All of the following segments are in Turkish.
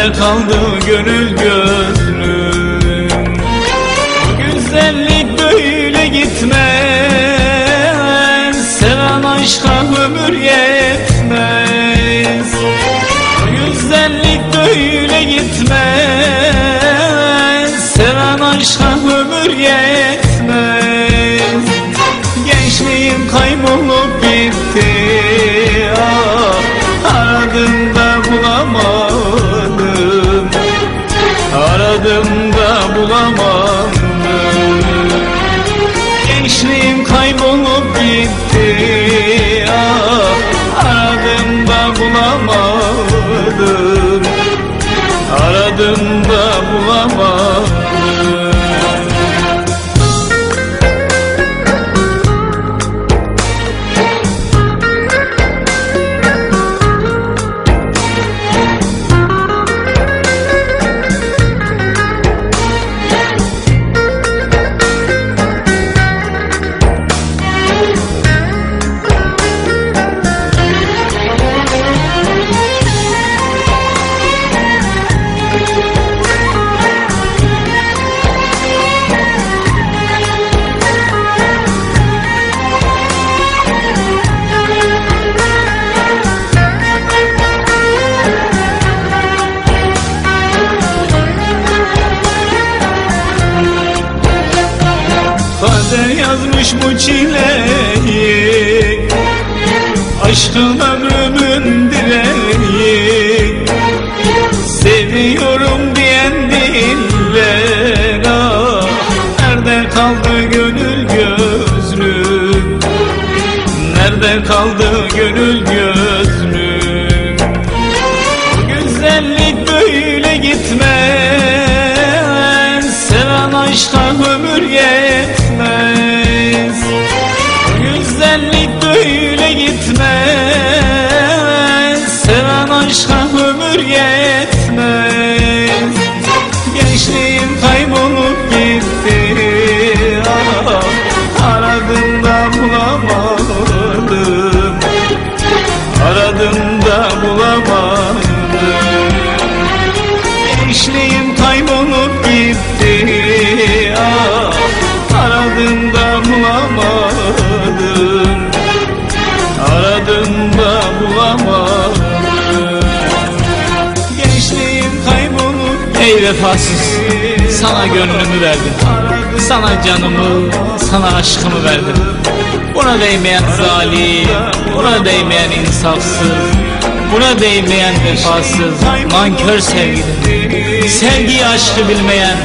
Nerede kaldı gönül gözlüm. Bu güzellik böyle gitmez. Seven aşka ömür yetmez. Bu güzellik böyle gitmez. Seven aşka ömür yetmez. Gençliğim kaybolup gitti gitti. Ah, Aradım da bulamadım. Aradım da bulamadım Yazmış bu çileyi. Aşkın ömrümün dileği Seviyorum diyen diller ah Nerede kaldı gönül gözlüm Nerede kaldı gönül gözlüm Bu güzellik böyle gitmez. Seven aşka ömür yetmez Gençliğim kaybolup gitti. Ah, Aradım da bulamadım. Aradım da bulamadım. Gençliğim kaybolup Ey vefasız sana gönlümü verdim. Sana canımı, sana aşkımı verdim. Buna değmeyen zalim, buna değmeyen insafsız Buna değmeyen vefasız, nankör sevgilim Sevgiyi aşkı bilmeyen,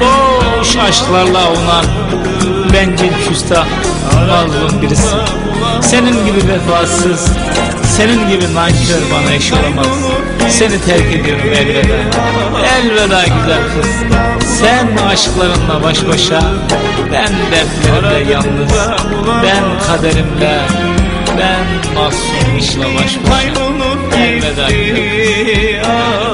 boş aşklarla avunan Bencil küstah, mazlum birisi. Senin gibi vefasız, senin gibi nankör bana eş olamaz. Seni terk ediyorum elveda. Elveda güzel kız. Sen aşklarınla baş başa. Ben dertlerimle yalnız. Ben kaderimle Ben mahzun işle baş başa. Elveda gitti ah,